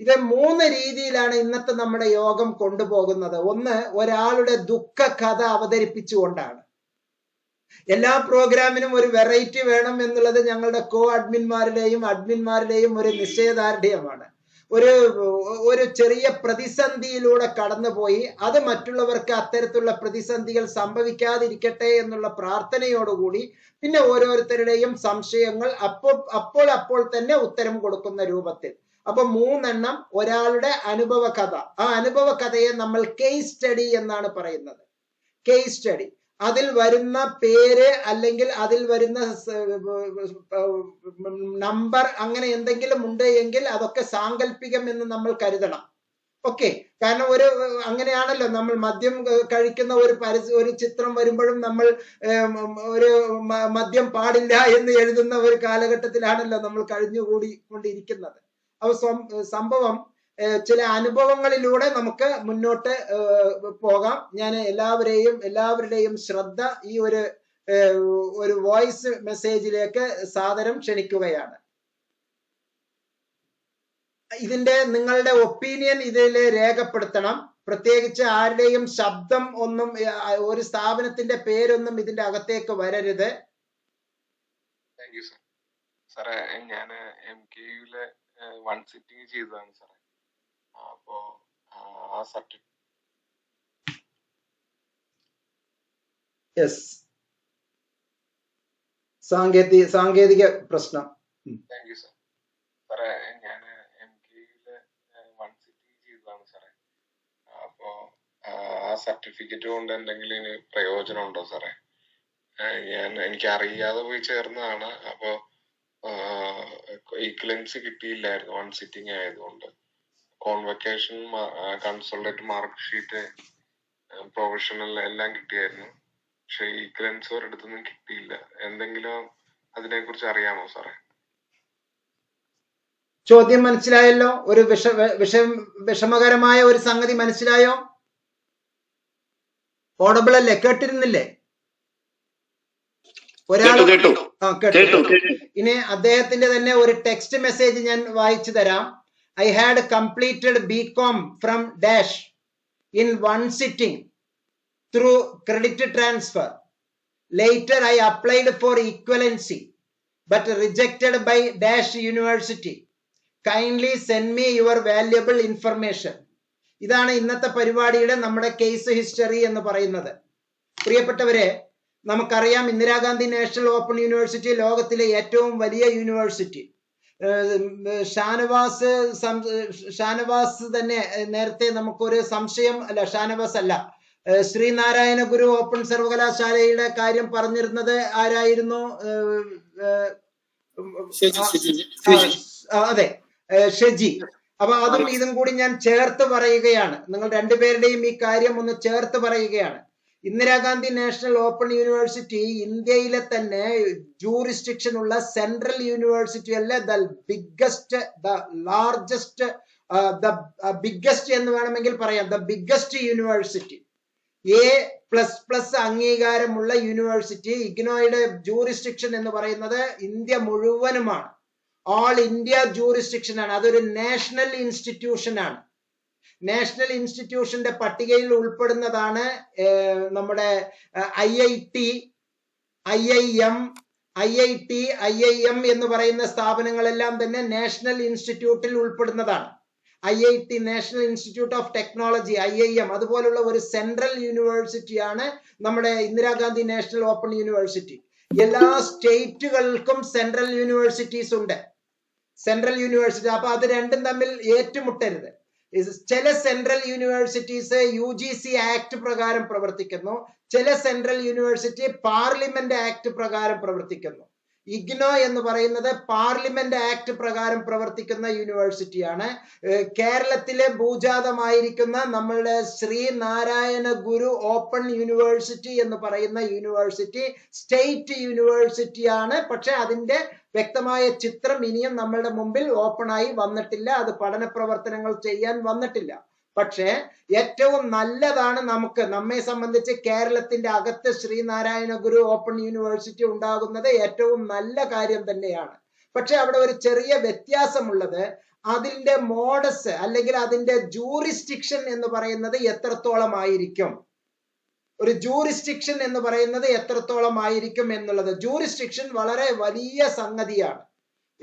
ഇത് മൂന്ന് രീതിയിലാണ് ഇന്നത്തെ നമ്മുടെ യോഗം കൊണ്ടുപോകുന്നത്. ഒന്ന് ഒരാളുടെ ദുഃഖ കഥ അവതരിപ്പിച്ചുകൊണ്ടാണ്. എല്ലാ പ്രോഗ്രാമിനും ഒരു വെറൈറ്റി വേണം എന്നുള്ളത് ഞങ്ങളുടെ കോ അഡ്മിന്മാരുടെയും അഡ്മിന്മാരുടെയും ഒരു നിശ്ചയദാർഢ്യമാണ്. ഒരു ഒരു ചെറിയ പ്രതിസന്ധിയിലൂടെ കടന്നുപോയി അത് മറ്റുള്ളവർക്ക് അത്തരത്തിലുള്ള പ്രതിസന്ധികൾ സംഭവിക്കാതിരിക്കട്ടെ എന്നുള്ള പ്രാർത്ഥനയോടുകൂടി പിന്നെ ഓരോരുത്തരുടെയും സംശയങ്ങൾ അപ്പോൾ അപ്പോൾ അപ്പോൾ തന്നെ ഉത്തരം കൊടുക്കുന്ന രൂപത്തിൽ. അപ്പൊ മൂന്നെണ്ണം ഒരാളുടെ അനുഭവ കഥ ആ അനുഭവ കഥയെ നമ്മൾ കേസ് സ്റ്റഡി എന്നാണ് പറയുന്നത്. കേസ് സ്റ്റഡി അതിൽ വരുന്ന പേര് അല്ലെങ്കിൽ അതിൽ വരുന്ന നമ്പർ അങ്ങനെ എന്തെങ്കിലും ഉണ്ട് എങ്കിൽ അതൊക്കെ സാങ്കല്പികം എന്ന് നമ്മൾ കരുതണം. ഓക്കെ കാരണം ഒരു അങ്ങനെയാണല്ലോ നമ്മൾ മദ്യം കഴിക്കുന്ന ഒരു പരസ്യ ഒരു ചിത്രം വരുമ്പോഴും നമ്മൾ ഒരു മദ്യം പാടില്ല എന്ന് എഴുതുന്ന ഒരു കാലഘട്ടത്തിലാണല്ലോ നമ്മൾ കഴിഞ്ഞുകൂടി കൊണ്ടിരിക്കുന്നത്. സംഭവം ചില അനുഭവങ്ങളിലൂടെ നമുക്ക് മുന്നോട്ട് പോകാം. ഞാൻ എല്ലാവരെയും എല്ലാവരുടെയും ശ്രദ്ധ ഈ ഒരു ഒരു വോയിസ് മെസ്സേജിലേക്ക് സാദരം ക്ഷണിക്കുകയാണ്. ഇതിന്റെ നിങ്ങളുടെ ഒപ്പീനിയൻ ഇതിൽ രേഖപ്പെടുത്തണം. പ്രത്യേകിച്ച് ആരുടെയും ശബ്ദം ഒന്നും ഒരു സ്ഥാപനത്തിന്റെ പേരൊന്നും ഇതിന്റെ അകത്തേക്ക് വരരുത്. സാറേ ഞാൻ എം കെ യുലെ വൺ സിറ്റിംഗ് ചെയ്തതാണ് സാറേ. അപ്പോ ആ സർട്ടിഫിക്കറ്റ് യെസ് സാങ്കേതിക സാങ്കേതിക പ്രശ്നം. താങ്ക് യു സാർ സാറേ ഞാൻ എം കെ യുലെ വൺ സിറ്റിംഗ് ചെയ്തതാണ് സാറേ. അപ്പോ ആ സർട്ടിഫിക്കറ്റ് കൊണ്ട് എന്തെങ്കിലും ഇനി പ്രയോജനം ഉണ്ടോ സാറേ ഞാൻ എനിക്ക് അറിയാതെ പോയി ചേർന്നതാണ്. അപ്പോ ഈക്വലൻസി കിട്ടിയില്ലായിരുന്നു വൺ സിറ്റിംഗ് ആയതുകൊണ്ട്. Convocation consolidate mark sheet professional എല്ലാം കിട്ടിയായിരുന്നു. പക്ഷെ ഈക്വലൻസ് ഒരിടത്തുനിന്നും കിട്ടിയില്ല. എന്തെങ്കിലും അതിനെ കുറിച്ച് അറിയാമോ സാറേ? ചോദ്യം മനസ്സിലായല്ലോ? ഒരു വിഷ വിഷ വിഷമകരമായ ഒരു സംഗതി മനസ്സിലായോ? ഓഡബിൾ അല്ലേ? കേട്ടിരുന്നില്ലേ? ഒരാൾ കേട്ടു. ഇനി അദ്ദേഹത്തിന്റെ തന്നെ ഒരു ടെക്സ്റ്റ് മെസ്സേജ് ഞാൻ വായിച്ചു തരാം. I had completed B Com from dash in one sitting through credit transfer later I applied for equivalency but rejected by dash university kindly send me your valuable information ഇതാണ് ഇന്നത്തെ പരിപാടിയുടെ നമ്മുടെ case history എന്ന് പറയുന്നത്. പ്രിയപ്പെട്ടവരെ നമുക്കറിയാം Indira Gandhi national open university ലോകത്തിലെ ഏറ്റവും വലിയ യൂണിവേഴ്സിറ്റി. ഷാനവാസ് ഷാനവാസ് തന്നെ നേരത്തെ നമുക്കൊരു സംശയം അല്ല ഷാനവാസ് അല്ല. ശ്രീനാരായണ ഗുരു ഓപ്പൺ സർവകലാശാലയുടെ കാര്യം പറഞ്ഞിരുന്നത് ആരായിരുന്നു? അതെ. ഷെജി. അപ്പൊ അതും ഇതും കൂടി ഞാൻ ചേർത്ത് പറയുകയാണ്. നിങ്ങൾ രണ്ടുപേരുടെയും ഈ കാര്യം ഒന്ന് ചേർത്ത് പറയുകയാണ്. ഇന്ദിരാഗാന്ധി നാഷണൽ ഓപ്പൺ യൂണിവേഴ്സിറ്റി ഇന്ത്യയിലെ തന്നെ ജൂറിസ്ട്രിക്ഷൻ ഉള്ള സെൻട്രൽ യൂണിവേഴ്സിറ്റി അല്ല the biggest the largest the biggest എന്ന് വേണമെങ്കിൽ പറയാം. The biggest university A plus plus അംഗീകാരമുള്ള യൂണിവേഴ്സിറ്റി ഇഗ്നോയുടെ ജൂറിസ്ട്രിക്ഷൻ എന്ന് പറയുന്നത് ഇന്ത്യ മുഴുവനുമാണ്. ഓൾ ഇന്ത്യ ജൂറിസ്ട്രിക്ഷൻ ആണ്. അതൊരു നാഷണൽ ഇൻസ്റ്റിറ്റ്യൂഷൻ ആണ്. നാഷണൽ ഇൻസ്റ്റിറ്റ്യൂഷന്റെ പട്ടികയിൽ ഉൾപ്പെടുന്നതാണ് നമ്മുടെ I I T I I M I I T I I M എന്ന് പറയുന്ന സ്ഥാപനങ്ങളെല്ലാം തന്നെ നാഷണൽ ഇൻസ്റ്റിറ്റ്യൂട്ടിൽ ഉൾപ്പെടുന്നതാണ്. I I T national institute of technology I I M അതുപോലുള്ള ഒരു സെൻട്രൽ യൂണിവേഴ്സിറ്റിയാണ് നമ്മുടെ ഇന്ദിരാഗാന്ധി നാഷണൽ ഓപ്പൺ യൂണിവേഴ്സിറ്റി. എല്ലാ സ്റ്റേറ്റുകൾക്കും സെൻട്രൽ യൂണിവേഴ്സിറ്റീസ് ഉണ്ട്. സെൻട്രൽ യൂണിവേഴ്സിറ്റി അപ്പൊ അത് രണ്ടും തമ്മിൽ ഏറ്റുമുട്ടരുത്. ചില central universities U G C act പ്രകാരം പ്രവർത്തിക്കുന്നു. ചില സെൻട്രൽ യൂണിവേഴ്സിറ്റി പാർലമെന്റ് ആക്ട് പ്രകാരം പ്രവർത്തിക്കുന്നു. ഇഗ്നോ എന്ന് പറയുന്നത് പാർലമെന്റ് ആക്ട് പ്രകാരം പ്രവർത്തിക്കുന്ന യൂണിവേഴ്സിറ്റിയാണ്. കേരളത്തിലെ ഭൂജാതമായിരിക്കുന്ന നമ്മളുടെ ശ്രീനാരായണ ഗുരു ഓപ്പൺ യൂണിവേഴ്സിറ്റി എന്ന് പറയുന്ന യൂണിവേഴ്സിറ്റി സ്റ്റേറ്റ് യൂണിവേഴ്സിറ്റിയാണ്. പക്ഷെ അതിന്റെ വ്യക്തമായ ചിത്രം ഇനിയും നമ്മളുടെ മുമ്പിൽ ഓപ്പൺ ആയി വന്നിട്ടില്ല. അത് പഠന പ്രവർത്തനങ്ങൾ ചെയ്യാൻ വന്നിട്ടില്ല. പക്ഷേ ഏറ്റവും നല്ലതാണ് നമുക്ക് നമ്മെ സംബന്ധിച്ച് കേരളത്തിന്റെ അകത്ത് ശ്രീനാരായണ ഗുരു ഓപ്പൺ യൂണിവേഴ്സിറ്റി ഉണ്ടാകുന്നത് ഏറ്റവും നല്ല കാര്യം തന്നെയാണ്. പക്ഷെ അവിടെ ഒരു ചെറിയ വ്യത്യാസമുള്ളത്. അതിന്റെ മോഡസ് അല്ലെങ്കിൽ അതിന്റെ ജൂറിസ്റ്റിക്ഷൻ എന്ന് പറയുന്നത് എത്രത്തോളം ആയിരിക്കും? ഒരു ജൂറിസ്റ്റിക്ഷൻ എന്ന് പറയുന്നത് എത്രത്തോളം ആയിരിക്കും എന്നുള്ളത്. ജൂറിസ്റ്റിക്ഷൻ വളരെ വലിയ സംഗതിയാണ്.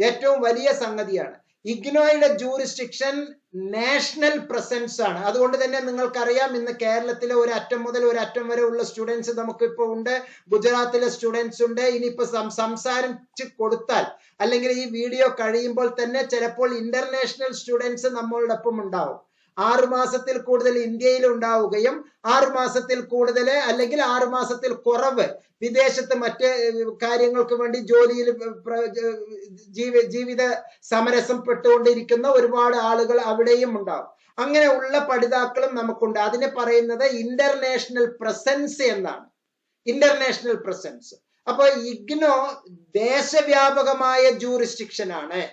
ഏറ്റവും വലിയ സംഗതിയാണ്. ഇഗ്നോയുടെ ജൂറിസ്റ്റിക്ഷൻ നാഷണൽ പ്രസൻസ് ആണ്. അതുകൊണ്ട് തന്നെ നിങ്ങൾക്കറിയാം ഇന്ന് കേരളത്തിലെ ഒരു അറ്റം മുതൽ ഒരു അറ്റം വരെ ഉള്ള സ്റ്റുഡൻസ് നമുക്ക് ഇപ്പൊ ഉണ്ട്. ഗുജറാത്തിലെ സ്റ്റുഡൻസ് ഉണ്ട്. ഇനിയിപ്പോ സംസാരിച്ച് കൊടുത്താൽ അല്ലെങ്കിൽ ഈ വീഡിയോ കഴിയുമ്പോൾ തന്നെ ചിലപ്പോൾ ഇന്റർനാഷണൽ സ്റ്റുഡൻസ് നമ്മളോടൊപ്പം ഉണ്ടാവും. ആറു മാസത്തിൽ കൂടുതൽ ഇന്ത്യയിൽ ഉണ്ടാവുകയും ആറുമാസത്തിൽ കൂടുതൽ അല്ലെങ്കിൽ ആറുമാസത്തിൽ കുറവ് വിദേശത്ത് മറ്റ് കാര്യങ്ങൾക്ക് വേണ്ടി ജോലിയിൽ ജീവി ജീവിത സമരസം പെട്ടുകൊണ്ടിരിക്കുന്ന ഒരുപാട് ആളുകൾ അവിടെയും ഉണ്ടാവും. അങ്ങനെയുള്ള പഠിതാക്കളും നമുക്കുണ്ട്. അതിനെ പറയുന്നത് ഇന്റർനാഷണൽ പ്രസൻസ് എന്നാണ്. ഇന്റർനാഷണൽ പ്രസൻസ് അപ്പൊ ഇഗ്നോ ദേശവ്യാപകമായ ജൂറിസ്ട്രിക്ഷൻ ആണ്.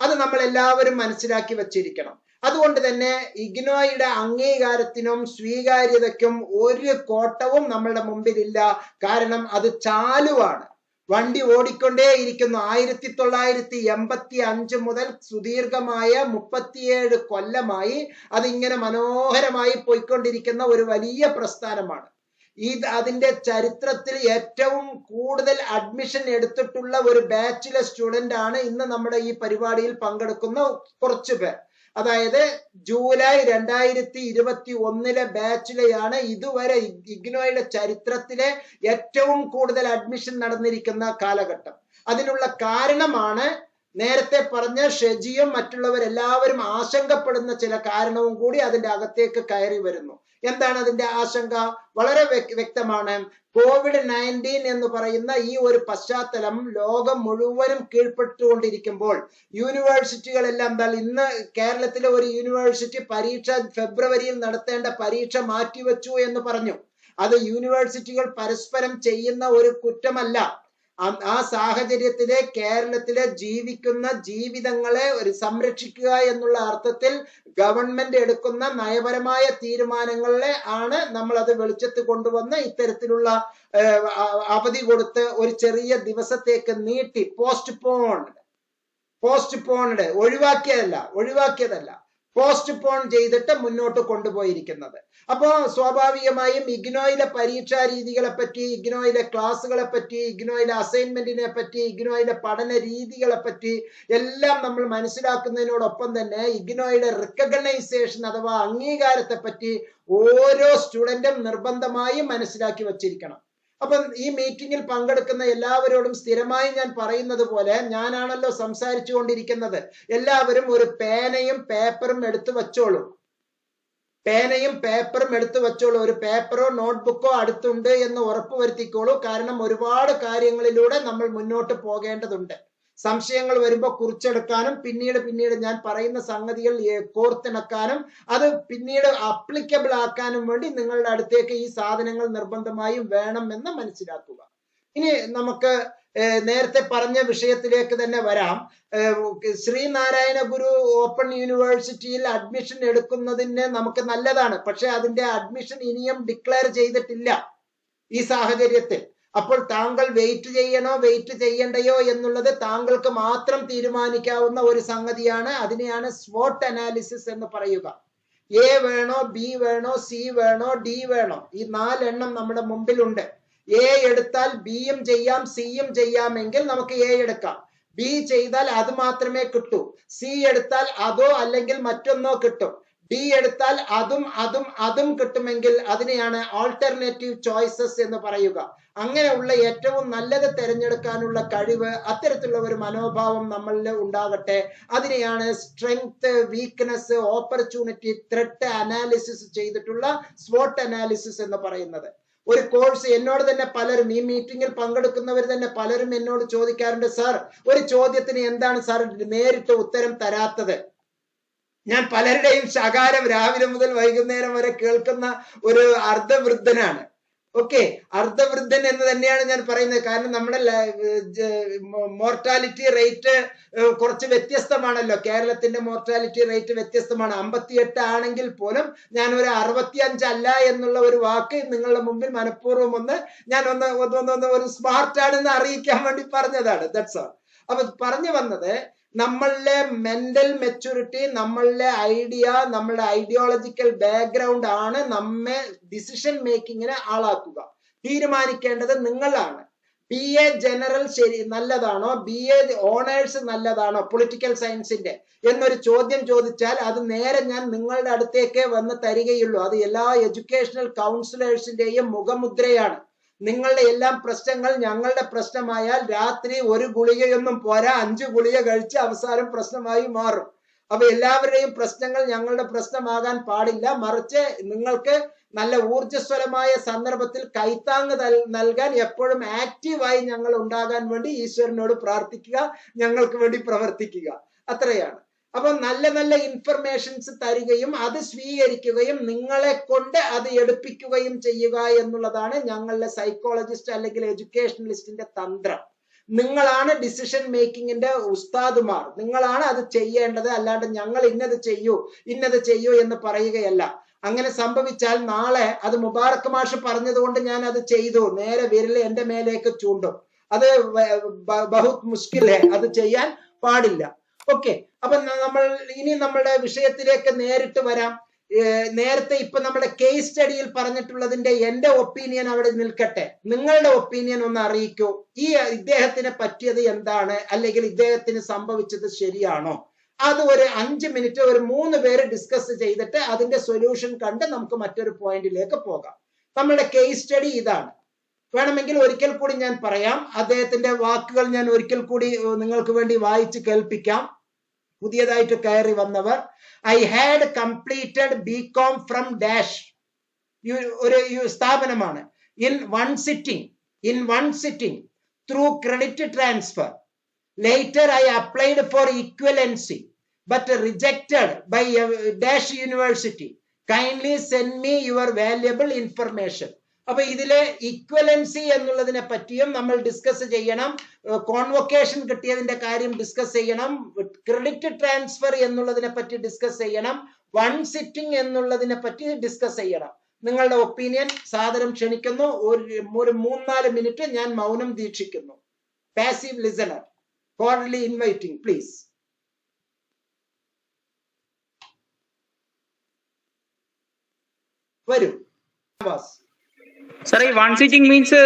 അത് നമ്മൾ എല്ലാവരും മനസ്സിലാക്കി വച്ചിരിക്കണം. അതുകൊണ്ട് തന്നെ ഇഗ്നോയുടെ അംഗീകാരത്തിനും സ്വീകാര്യതയ്ക്കും ഒരു കോട്ടവും നമ്മളുടെ മുമ്പിലില്ല. കാരണം അത് ചാലുവാണ്. വണ്ടി ഓടിക്കൊണ്ടേയിരിക്കുന്നു. ആയിരത്തി തൊള്ളായിരത്തി എൺപത്തി അഞ്ച് മുതൽ സുദീർഘമായ മുപ്പത്തിയേഴ് കൊല്ലമായി അതിങ്ങനെ മനോഹരമായി പോയിക്കൊണ്ടിരിക്കുന്ന ഒരു വലിയ പ്രസ്ഥാനമാണ്. ഈ അതിന്റെ ചരിത്രത്തിൽ ഏറ്റവും കൂടുതൽ അഡ്മിഷൻ എടുത്തിട്ടുള്ള ഒരു ബാച്ചിലെ സ്റ്റുഡന്റ് ആണ് ഇന്ന് നമ്മുടെ ഈ പരിപാടിയിൽ പങ്കെടുക്കുന്ന കുറച്ചു പേർ. അതായത് ജൂലൈ രണ്ടായിരത്തി ഇരുപത്തി ഒന്നിലെ ബാച്ചിലെയാണ് ഇതുവരെ ഇഗ്നോയുടെ ചരിത്രത്തിലെ ഏറ്റവും കൂടുതൽ അഡ്മിഷൻ നടന്നിരിക്കുന്ന കാലഘട്ടം. അതിനുള്ള കാരണമാണ് നേരത്തെ പറഞ്ഞ ഷെജിയും മറ്റുള്ളവരെല്ലാവരും ആശങ്കപ്പെടുന്ന ചില കാരണവും കൂടി അതിന്റെ അകത്തേക്ക് കയറി വരുന്നു. എന്താണ് അതിന്റെ ആശങ്ക? വളരെ വ്യക്തമാണ്. കോവിഡ് നയന്റീൻ എന്ന് പറയുന്ന ഈ ഒരു പശ്ചാത്തലം ലോകം മുഴുവനും കീഴ്പ്പെട്ടുകൊണ്ടിരിക്കുമ്പോൾ യൂണിവേഴ്സിറ്റികളെല്ലാം എന്താ ഇന്ന് കേരളത്തിലെ ഒരു യൂണിവേഴ്സിറ്റി പരീക്ഷ ഫെബ്രുവരിയിൽ നടത്തേണ്ട പരീക്ഷ മാറ്റിവെച്ചു എന്ന് പറഞ്ഞു. അത് യൂണിവേഴ്സിറ്റികൾ പരസ്പരം ചെയ്യുന്ന ഒരു കുറ്റമല്ല. ആ- സാഹചര്യത്തിലെ കേരളത്തിലെ ജീവിക്കുന്ന ജീവിതങ്ങളെ ഒരു സംരക്ഷിക്കുക എന്നുള്ള അർത്ഥത്തിൽ ഗവൺമെന്റ് എടുക്കുന്ന നയപരമായ തീരുമാനങ്ങളെ ആണ് നമ്മൾ അത് വെളിച്ചത്ത് കൊണ്ടുവന്ന് ഇത്തരത്തിലുള്ള അവധി കൊടുത്ത് ഒരു ചെറിയ ദിവസത്തേക്ക് നീട്ടി പോസ്റ്റ് പോൺഡ് പോസ്റ്റ് പോൺഡ് ഒഴിവാക്കിയതല്ല ഒഴിവാക്കിയതല്ല. പോസ്റ്റ് പോൺ ചെയ്തിട്ട് മുന്നോട്ട് കൊണ്ടുപോയിരിക്കുന്നത്. അപ്പോ സ്വാഭാവികമായും ഇഗ്നോയിലെ പരീക്ഷാ രീതികളെ പറ്റി ഇഗ്നോയിലെ ക്ലാസ്സുകളെ പറ്റി ഇഗ്നോയിലെ അസൈൻമെന്റിനെ പറ്റി ഇഗ്നോയിലെ പഠന രീതികളെ പറ്റി എല്ലാം നമ്മൾ മനസ്സിലാക്കുന്നതിനോടൊപ്പം തന്നെ ഇഗ്നോയുടെ റിക്കഗ്നൈസേഷൻ അഥവാ അംഗീകാരത്തെ പറ്റി ഓരോ സ്റ്റുഡന്റും നിർബന്ധമായും മനസ്സിലാക്കി വച്ചിരിക്കണം. അപ്പം ഈ മീറ്റിംഗിൽ പങ്കെടുക്കുന്ന എല്ലാവരോടും സ്ഥിരമായി ഞാൻ പറയുന്നത് പോലെ ഞാനാണല്ലോ സംസാരിച്ചു കൊണ്ടിരിക്കുന്നത്. എല്ലാവരും ഒരു പേനയും പേപ്പറും എടുത്തു വച്ചോളൂ. പേനയും പേപ്പറും എടുത്തു വച്ചോളൂ. ഒരു പേപ്പറോ നോട്ട്ബുക്കോ അടുത്തുണ്ട് എന്ന് ഉറപ്പുവരുത്തിക്കോളൂ. കാരണം ഒരുപാട് കാര്യങ്ങളിലൂടെ നമ്മൾ മുന്നോട്ട് പോകേണ്ടതുണ്ട്. സംശയങ്ങൾ വരുമ്പോൾ കുറിച്ചെടുക്കാനും പിന്നീട് പിന്നീട് ഞാൻ പറയുന്ന സംഗതികൾ കോർത്തിണക്കാനും അത് പിന്നീട് അപ്ലിക്കബിൾ ആക്കാനും വേണ്ടി നിങ്ങളുടെ അടുത്തേക്ക് ഈ സാധനങ്ങൾ നിർബന്ധമായും വേണം എന്ന് മനസ്സിലാക്കുക. ഇനി നമുക്ക് നേരത്തെ പറഞ്ഞ വിഷയത്തിലേക്ക് തന്നെ വരാം. ശ്രീനാരായണ ഗുരു ഓപ്പൺ യൂണിവേഴ്സിറ്റിയിൽ അഡ്മിഷൻ എടുക്കുന്നതിന് നമുക്ക് നല്ലതാണ്. പക്ഷെ അതിന്റെ അഡ്മിഷൻ ഇനിയും ഡിക്ലെയർ ചെയ്തിട്ടില്ല ഈ സാഹചര്യത്തിൽ. അപ്പോൾ താങ്കൾ വെയിറ്റ് ചെയ്യണോ വെയിറ്റ് ചെയ്യണ്ടയോ എന്നുള്ളത് താങ്കൾക്ക് മാത്രം തീരുമാനിക്കാവുന്ന ഒരു സംഗതിയാണ്. അതിനെയാണ് സ്വോട്ട് അനാലിസിസ് എന്ന് പറയുക. എ വേണോ ബി വേണോ സി വേണോ ഡി വേണോ? ഈ നാലെണ്ണം നമ്മുടെ മുമ്പിലുണ്ട്. എ എടുത്താൽ ബിയും ചെയ്യാം സിയും ചെയ്യാമെങ്കിൽ നമുക്ക് എ എടുക്കാം. ബി ചെയ്താൽ അത് മാത്രമേ കിട്ടൂ. സി എടുത്താൽ അതോ അല്ലെങ്കിൽ മറ്റൊന്നോ കിട്ടും. ഡി എടുത്താൽ അതും അതും അതും കിട്ടുമെങ്കിൽ അതിനെയാണ് ആൾട്ടർനേറ്റീവ് ചോയ്സസ് എന്ന് പറയുക. അങ്ങനെയുള്ള ഏറ്റവും നല്ലത് തിരഞ്ഞെടുക്കാനുള്ള കഴിവ് അത്തരത്തിലുള്ള ഒരു മനോഭാവം നമ്മളിൽ ഉണ്ടാകട്ടെ. അതിനെയാണ് strength weakness opportunity threat analysis ചെയ്തിട്ടുള്ള സ്പോട്ട് അനാലിസിസ് എന്ന് പറയുന്നത്. ഒരു കോഴ്സ് എന്നോട് തന്നെ പലരും ഈ മീറ്റിംഗിൽ പങ്കെടുക്കുന്നവർ തന്നെ പലരും എന്നോട് ചോദിക്കാറുണ്ട് സാർ ഒരു ചോദ്യത്തിന് എന്താണ് സാർ നേരിട്ട് ഉത്തരം തരാത്തത്? ഞാൻ പലരുടെയും ശകാരം രാവിലെ മുതൽ വൈകുന്നേരം വരെ കേൾക്കുന്ന ഒരു അർദ്ധവൃദ്ധനാണ്. ഓക്കെ അർദ്ധവൃദ്ധൻ എന്ന് തന്നെയാണ് ഞാൻ പറയുന്നത്. കാരണം നമ്മുടെ മോർട്ടാലിറ്റി റേറ്റ് കുറച്ച് വ്യത്യസ്തമാണല്ലോ. കേരളത്തിന്റെ മോർട്ടാലിറ്റി റേറ്റ് വ്യത്യസ്തമാണ്. അമ്പത്തിയെട്ട് ആണെങ്കിൽ പോലും ഞാൻ ഒരു അറുപത്തി അല്ല എന്നുള്ള ഒരു വാക്ക് നിങ്ങളുടെ മുമ്പിൽ മനഃപൂർവം ഒന്ന് ഞാൻ ഒന്ന് ഒന്ന് ഒന്ന് ഒരു സ്മാർട്ട് ആണെന്ന് അറിയിക്കാൻ വേണ്ടി പറഞ്ഞതാണ്. ദാറ്റ്സ് ഓൾ അപ്പൊ പറഞ്ഞു വന്നത് നമ്മളുടെ മെന്റൽ മെച്ചൂരിറ്റി നമ്മളുടെ ഐഡിയ നമ്മളുടെ ഐഡിയോളജിക്കൽ ബാക്ക്ഗ്രൗണ്ട് ആണ് നമ്മെ ഡിസിഷൻ മേക്കിങ്ങിനെ ആളാക്കുക. തീരുമാനിക്കേണ്ടത് നിങ്ങളാണ്. ബി എ ജനറൽ ശരി നല്ലതാണോ? ബി എ ഓണേഴ്സ് നല്ലതാണോ? പൊളിറ്റിക്കൽ സയൻസിന്റെ എന്നൊരു ചോദ്യം ചോദിച്ചാൽ അത് നേരെ ഞാൻ നിങ്ങളുടെ അടുത്തേക്ക് വന്ന് തരികയുള്ളൂ. അത് എല്ലാ എഡ്യൂക്കേഷണൽ കൗൺസിലേഴ്സിന്റെയും മുഖമുദ്രയാണ്. നിങ്ങളുടെ എല്ലാം പ്രശ്നങ്ങൾ ഞങ്ങളുടെ പ്രശ്നമായാൽ രാത്രി ഒരു ഗുളികയൊന്നും പോരാ. അഞ്ച് ഗുളിക കഴിച്ച് അവസാനം പ്രശ്നമായി മാറും. അപ്പൊ എല്ലാവരുടെയും പ്രശ്നങ്ങൾ ഞങ്ങളുടെ പ്രശ്നമാകാൻ പാടില്ല. മറിച്ച് നിങ്ങൾക്ക് നല്ല ഊർജസ്വലമായ സന്ദർഭത്തിൽ കൈത്താങ് നൽകാൻ എപ്പോഴും ആക്റ്റീവായി ഞങ്ങൾ ഉണ്ടാകാൻ വേണ്ടി ഈശ്വരനോട് പ്രാർത്ഥിക്കുക. ഞങ്ങൾക്ക് വേണ്ടി പ്രവർത്തിക്കുക. അത്രയാണ്. അപ്പൊ നല്ല നല്ല ഇൻഫർമേഷൻസ് തരികയും അത് സ്വീകരിക്കുകയും നിങ്ങളെ കൊണ്ട് അത് എടുപ്പിക്കുകയും ചെയ്യുക എന്നുള്ളതാണ് ഞങ്ങളുടെ സൈക്കോളജിസ്റ്റ് അല്ലെങ്കിൽ എഡ്യൂക്കേഷണലിസ്റ്റിന്റെ തന്ത്രം. നിങ്ങളാണ് ഡിസിഷൻ മേക്കിങ്ങിന്റെ ഉസ്താദുമാർ. നിങ്ങളാണ് അത് ചെയ്യേണ്ടത്. അല്ലാണ്ട് ഞങ്ങൾ ഇന്നത് ചെയ്യൂ ഇന്നത് ചെയ്യൂ എന്ന് പറയുകയല്ല. അങ്ങനെ സംഭവിച്ചാൽ നാളെ അത് മുബാറക്ക് മാഷ് പറഞ്ഞതുകൊണ്ട് ഞാൻ അത് ചെയ്തു. നേരെ വിരൽ എന്റെ മേലേക്ക് ചൂണ്ടും. അത് ബഹുത് മുഷ്കിലേ അത് ചെയ്യാൻ പാടില്ല. ഓക്കെ അപ്പൊ നമ്മൾ ഇനി നമ്മുടെ വിഷയത്തിലേക്ക് നേരിട്ട് വരാം. നേരത്തെ ഇപ്പൊ നമ്മുടെ കേസ് സ്റ്റഡിയിൽ പറഞ്ഞിട്ടുള്ളതിന്റെ എന്റെ ഒപ്പീനിയൻ അവിടെ നിൽക്കട്ടെ. നിങ്ങളുടെ ഒപ്പീനിയൻ ഒന്ന് അറിയിക്കൂ. ഈ ഇദ്ദേഹത്തിന് പറ്റിയത് എന്താണ്? അല്ലെങ്കിൽ ഇദ്ദേഹത്തിന് സംഭവിച്ചത് ശരിയാണോ? അത് ഒരു അഞ്ച് മിനിറ്റ് ഒരു മൂന്ന് പേര് ഡിസ്കസ് ചെയ്തിട്ട് അതിന്റെ സൊല്യൂഷൻ കണ്ട് നമുക്ക് മറ്റൊരു പോയിന്റിലേക്ക് പോകാം. നമ്മുടെ കേസ് സ്റ്റഡി ഇതാണ്. വേണമെങ്കിൽ ഒരിക്കൽ കൂടി ഞാൻ പറയാം. അദ്ദേഹത്തിന്റെ വാക്കുകൾ ഞാൻ ഒരിക്കൽ കൂടി നിങ്ങൾക്ക് വേണ്ടി വായിച്ച് കേൾപ്പിക്കാം. പുതിയതായിട്ട് കയറി വന്നവർ I had completed B Com from dash ഒരു സ്ഥാപനമാണ്. In one sitting in one sitting through credit transfer later I applied for equivalency but rejected by dash university kindly send me your valuable information അപ്പൊ ഇതിലെ equivalency എന്നുള്ളതിനെ പറ്റിയും നമ്മൾ discuss ചെയ്യണം. Convocation കിട്ടിയതിന്റെ കാര്യം discuss ചെയ്യണം. ക്രെഡിറ്റ് ട്രാൻസ്ഫർ എന്നുള്ളതിനെ പറ്റി ഡിസ്കസ് ചെയ്യണം. വൺ സിറ്റിംഗ് എന്നുള്ളതിനെ പറ്റി ഡിസ്കസ് ചെയ്യണം. നിങ്ങളുടെ ഒപ്പീനിയൻ സാദരം ക്ഷണിക്കുന്നു. ഒരു ഒരു മൂന്നാൽ മിനിറ്റ് ഞാൻ മൗനം ദീക്ഷിക്കുന്നു. Passive listener cordially inviting please വരൂ. സാർ വൺ സീറ്റിംഗ് മീൻസ്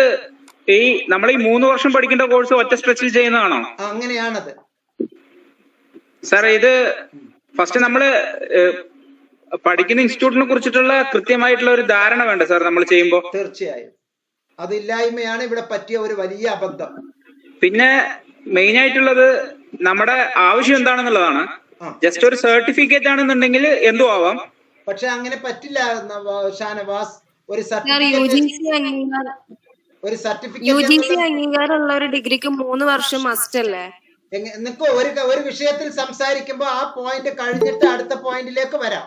ഈ നമ്മൾ ഈ മൂന്ന് വർഷം പഠിക്കേണ്ട കോഴ്സ് ഒറ്റ സ്ട്രെച്ചിൽ ചെയ്യുന്നതാണോ? അങ്ങനെയാണത്. സാർ ഇത് ഫസ്റ്റ് നമ്മൾ പഠിക്കുന്ന ഇൻസ്റ്റിറ്റ്യൂട്ടിനെ കുറിച്ചിട്ടുള്ള കൃത്യമായിട്ടുള്ള ഒരു ധാരണ വേണ്ട സാർ നമ്മൾ ചെയ്യുമ്പോൾ തീർച്ചയായും. അതില്ലായ്മയാണ് ഇവിടെ പറ്റിയ ഒരു വലിയ അബദ്ധം. പിന്നെ മെയിൻ ആയിട്ടുള്ളത് നമ്മുടെ ആവശ്യം എന്താണെന്നുള്ളതാണ്. ജസ്റ്റ് ഒരു സർട്ടിഫിക്കറ്റ് ആണെന്നുണ്ടെങ്കിൽ എന്തുവാം ആവാം. പക്ഷെ അങ്ങനെ പറ്റില്ല ഷാനവാസ്. ഒരു ഒരു സർട്ടിഫിക്കറ്റ് അംഗീകാരമുള്ള ഒരു ഡിഗ്രിക്ക് മൂന്ന് വർഷം മസ്റ്റ് അല്ലേ നിങ്ങൾക്ക് ഒരു ഒരു വിഷയത്തിൽ സംസാരിക്കുമ്പോ ആ പോയിന്റ് കഴിഞ്ഞിട്ട് അടുത്ത പോയിന്റിലേക്ക് വരാം.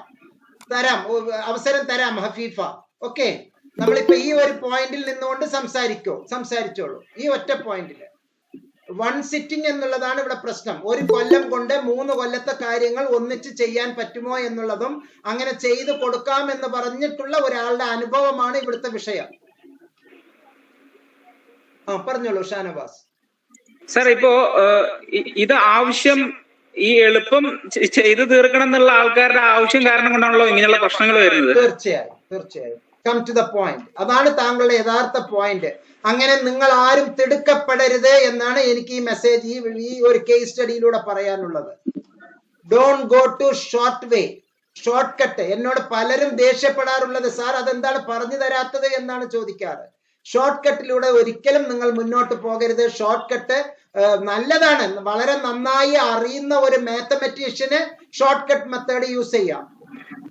തരാം. അവസരം തരാം ഹഫീഫ. ഓക്കെ നമ്മളിപ്പോ ഈ ഒരു പോയിന്റിൽ നിന്നുകൊണ്ട് സംസാരിക്കോ. സംസാരിച്ചോളൂ. ഈ ഒറ്റ പോയിന്റിൽ വൺ സിറ്റിംഗ് എന്നുള്ളതാണ് ഇവിടെ പ്രശ്നം. ഒരു കൊല്ലം കൊണ്ട് മൂന്ന് കൊല്ലത്തെ കാര്യങ്ങൾ ഒന്നിച്ച് ചെയ്യാൻ പറ്റുമോ എന്നുള്ളതും അങ്ങനെ ചെയ്തു കൊടുക്കാം എന്ന് പറഞ്ഞിട്ടുള്ള ഒരാളുടെ അനുഭവമാണ് ഇവിടുത്തെ വിഷയം. ആ പറഞ്ഞോളൂ ഷാനവാസ്. സാർ ഇപ്പോ ഇത് ആവശ്യം ഈ എളുപ്പം ചെയ്തു തീർക്കണം എന്നുള്ള ആൾക്കാരുടെ ആവശ്യം കാരണം കൊണ്ടാണല്ലോ ഇങ്ങനെയുള്ള പ്രശ്നങ്ങൾ വരുന്നത്? തീർച്ചയായും തീർച്ചയായും. കം ടു ദ പോയിന്റ് അതാണ് താങ്കളുടെ യഥാർത്ഥ പോയിന്റ് അങ്ങനെ നിങ്ങൾ ആരും തിടുക്കപ്പെടരുത് എന്നാണ് എനിക്ക് ഈ മെസ്സേജ് ഈ ഒരു കേസ് സ്റ്റഡിയിലൂടെ പറയാനുള്ളത്. Don't go to short way short cut എന്നോട് പലരും ദേഷ്യപ്പെടാറുള്ളത് സാർ അതെന്താണ് പറഞ്ഞു തരാത്തത് എന്നാണ് ചോദിക്കാറ്. ഷോർട്ട് കട്ടിലൂടെ ഒരിക്കലും നിങ്ങൾ മുന്നോട്ട് പോകരുത്. ഷോർട്ട് കട്ട് നല്ലതാണ്. വളരെ നന്നായി അറിയുന്ന ഒരു മാത്തമെറ്റീഷ്യന് ഷോർട്ട് കട്ട് മെത്തേഡ് യൂസ് ചെയ്യാം.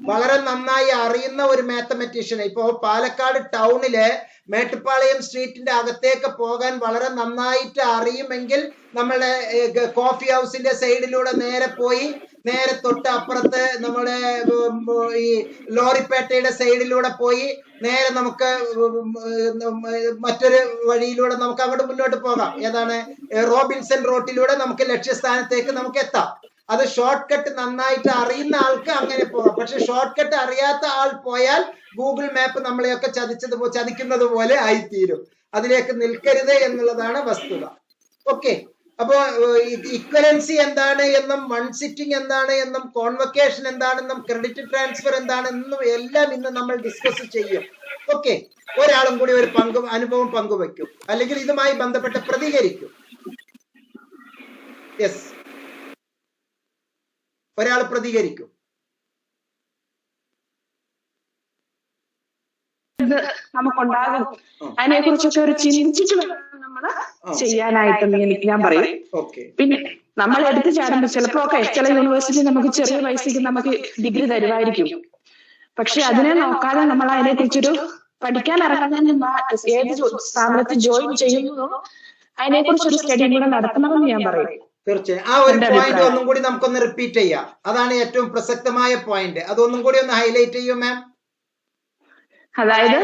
വളരെ നന്നായി അറിയുന്ന ഒരു മാത്തമെറ്റീഷ്യന് ഇപ്പോ പാലക്കാട് ടൗണിലെ മേട്ടുപ്പാളയം സ്ട്രീറ്റിന്റെ അകത്തേക്ക് പോകാൻ വളരെ നന്നായിട്ട് അറിയുമെങ്കിൽ നമ്മുടെ കോഫി ഹൗസിന്റെ സൈഡിലൂടെ നേരെ പോയി നേരെ തൊട്ട് അപ്പുറത്ത് നമ്മുടെ ഈ ലോറിപ്പേട്ടയുടെ സൈഡിലൂടെ പോയി നേരെ നമുക്ക് മറ്റൊരു വഴിയിലൂടെ നമുക്ക് അങ്ങോട്ട് മുന്നോട്ട് പോകാം. ഏതാണ്? റോബിൻസൺ റോട്ടിലൂടെ നമുക്ക് ലക്ഷ്യസ്ഥാനത്തേക്ക് നമുക്ക് എത്താം. അത് ഷോർട്ട് കട്ട് നന്നായിട്ട് അറിയുന്ന ആൾക്ക് അങ്ങനെ പക്ഷെ ഷോർട്ട് കട്ട് അറിയാത്ത ആൾ പോയാൽ ഗൂഗിൾ മാപ്പ് നമ്മളെയൊക്കെ ചതിച്ചത് ചതിക്കുന്നത് പോലെ ആയിത്തീരും. അതിലേക്ക് നിൽക്കരുത് എന്നുള്ളതാണ് വസ്തുത. ഓക്കെ അപ്പോ ഇക്വലൻസി എന്താണ് എന്നും വൺ സിറ്റിംഗ് എന്താണ് എന്നും കോൺവക്കേഷൻ എന്താണെന്നും ക്രെഡിറ്റ് ട്രാൻസ്ഫർ എന്താണെന്നും എല്ലാം ഇന്ന് നമ്മൾ ഡിസ്കസ് ചെയ്യും. ഓക്കെ ഒരാളും കൂടി ഒരു പങ്ക് അനുഭവം പങ്കുവെക്കും. അല്ലെങ്കിൽ ഇതുമായി ബന്ധപ്പെട്ട് പ്രതികരിക്കും. യെസ് ഒരാൾ പ്രതികരിക്കും. ഇത് നമുക്കുണ്ടാകും. അതിനെ കുറിച്ചൊക്കെ ഒരു ചിന്തിച്ചു വേണം നമ്മൾ ചെയ്യാനായിട്ടെന്ന് എനിക്ക് ഞാൻ പറയും. പിന്നെ നമ്മൾ എടുത്ത് ചാടുമ്പോൾ ചിലപ്പോ ഒക്കെ ചില യൂണിവേഴ്സിറ്റി നമുക്ക് ചെറിയ പൈസക്ക് നമുക്ക് ഡിഗ്രി തരുമായിരിക്കും. പക്ഷെ അതിനെ നോക്കാതെ നമ്മൾ അതിനെ കുറിച്ചൊരു പഠിക്കാൻ ഇറങ്ങുന്നതിന് ഏത് സ്ഥാപനത്തിൽ ജോയിൻ ചെയ്യുന്നതോ അതിനെ കുറിച്ചൊരു സ്റ്റഡി കൂടെ നടത്തണമെന്ന് ഞാൻ പറയും. തീർച്ചയായും. ആ ഒരു പോയിന്റ് ഒന്നും കൂടി നമുക്കൊന്ന് റിപ്പീറ്റ് ചെയ്യാം. അതാണ് ഏറ്റവും പ്രസക്തമായ പോയിന്റ് അതൊന്നും കൂടി ഒന്ന് ഹൈലൈറ്റ് ചെയ്യൂ മാം അതായത്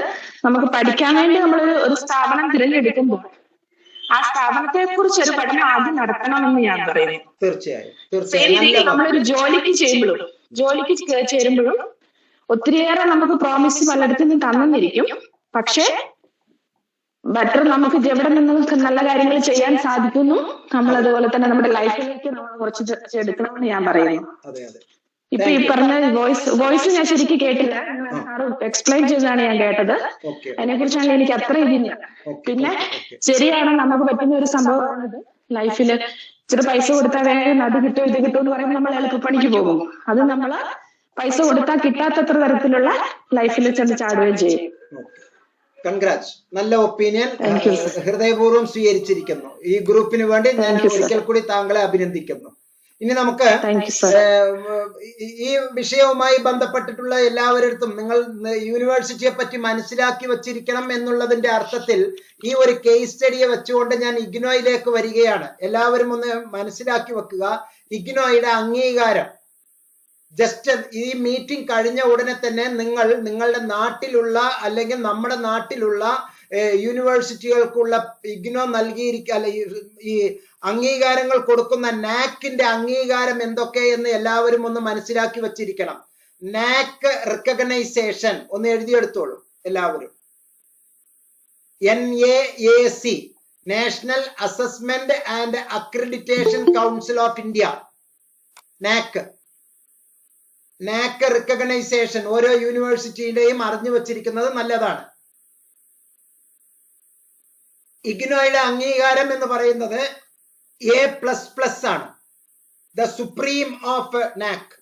നമുക്ക് പഠിക്കാൻ വേണ്ടി നമ്മൾ ഒരു സ്ഥാപനം തിരഞ്ഞെടുക്കുമ്പോൾ ആ സ്ഥാപനത്തെ കുറിച്ച് ഒരു പഠനം ആദ്യം നടത്തണമെന്ന് ഞാൻ പറയുന്നു. തീർച്ചയായും തീർച്ചയായും. നമ്മളൊരു ജോലിക്ക് ചെയ്യുമ്പോഴും ജോലിക്ക് ചേരുമ്പോഴും ഒത്തിരിയേറെ നമുക്ക് പ്രോമിസ് പലയിടത്തു നിന്ന് തന്നിരിക്കും. പക്ഷേ ബെറ്റർ നമുക്ക് എവിടെ നിന്നും നല്ല കാര്യങ്ങൾ ചെയ്യാൻ സാധിക്കുന്നു? നമ്മൾ അതുപോലെ തന്നെ നമ്മുടെ ലൈഫിലേക്ക് നമ്മൾ കുറച്ച് എടുക്കണമെന്ന് ഞാൻ പറയുന്നു. ഇപ്പൊ ഈ പറഞ്ഞ വോയിസ് വോയിസ് ഞാൻ ശരിക്കും കേട്ടില്ല. എക്സ്പ്ലെയിൻ ചെയ്താണ് ഞാൻ കേട്ടത്. അതിനെ കുറിച്ചാണ് എനിക്ക് അത്ര ഇതില്ല. പിന്നെ ശരിയാണ് നമുക്ക് പറ്റുന്ന ഒരു സംഭവമാണിത് ലൈഫിൽ ഇച്ചിരി പൈസ കൊടുത്താൽ വേഗം അത് കിട്ടും ഇത് കിട്ടും എന്ന് പറയുമ്പോൾ നമ്മൾ എളുപ്പപ്പണിക്ക് പോകും. അത് നമ്മൾ പൈസ കൊടുത്താൽ കിട്ടാത്തത്ര തരത്തിലുള്ള ലൈഫിൽ ചെന്ന് ചാടുകയും ചെയ്യും. കൺഗ്രാറ്റ്സ് നല്ല ഒപ്പീനിയൻ ഹൃദയപൂർവം സ്വീകരിച്ചിരിക്കുന്നു. ഈ ഗ്രൂപ്പിന് വേണ്ടി ഞാൻ. ഒരിക്കൽ കൂടി താങ്കളെ അഭിനന്ദിക്കുന്നു. ഇനി നമുക്ക് ഈ- വിഷയവുമായി ബന്ധപ്പെട്ടിട്ടുള്ള എല്ലാവരടുത്തും നിങ്ങൾ യൂണിവേഴ്സിറ്റിയെ പറ്റി മനസ്സിലാക്കി വച്ചിരിക്കണം എന്നുള്ളതിന്റെ അർത്ഥത്തിൽ ഈ ഒരു കേസ് സ്റ്റഡിയെ വെച്ചുകൊണ്ട് ഞാൻ ഇഗ്നോയിലേക്ക് വരികയാണ്. എല്ലാവരും ഒന്ന് മനസ്സിലാക്കി വെക്കുക. ഇഗ്നോയുടെ അംഗീകാരം. ജസ്റ്റ് ഈ മീറ്റിംഗ് കഴിഞ്ഞ ഉടനെ തന്നെ നിങ്ങൾ നിങ്ങളുടെ നാട്ടിലുള്ള അല്ലെങ്കിൽ നമ്മുടെ നാട്ടിലുള്ള യൂണിവേഴ്സിറ്റികൾക്കുള്ള ഇഗ്നോ നൽകിയിരിക്കുക അല്ല ഈ- അംഗീകാരങ്ങൾ കൊടുക്കുന്ന നാക്കിന്റെ അംഗീകാരം എന്തൊക്കെ എന്ന് എല്ലാവരും ഒന്ന് മനസ്സിലാക്കി വച്ചിരിക്കണം. നാക്ക് റിക്കഗ്നൈസേഷൻ ഒന്ന് എഴുതിയെടുത്തോളൂ എല്ലാവരും. N A A C national assessment and accreditation council of India NAAC. NAAC recognisation ഓരോ യൂണിവേഴ്സിറ്റിയുടെയും അറിഞ്ഞു വച്ചിരിക്കുന്നത് നല്ലതാണ്. ഇഗ്നോയുടെ അംഗീകാരം എന്ന് പറയുന്നത് എ പ്ലസ് പ്ലസ് ആണ്. ദ സുപ്രീം ഓഫ് നാക്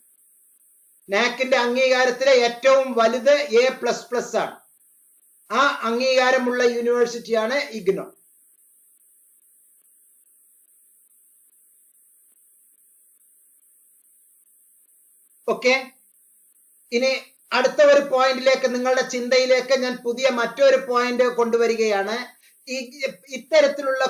നാക്കിന്റെ അംഗീകാരത്തിലെ ഏറ്റവും വലുത് എ പ്ലസ് പ്ലസ് ആണ്. ആ അംഗീകാരമുള്ള യൂണിവേഴ്സിറ്റിയാണ് ഇഗ്നോ. ഓക്കെ ഇനി അടുത്ത ഒരു പോയിന്റിലേക്ക് നിങ്ങളുടെ ചിന്തയിലേക്ക് ഞാൻ പുതിയ മറ്റൊരു പോയിന്റ് കൊണ്ടുവരികയാണ്. ഇത്തരത്തിലുള്ള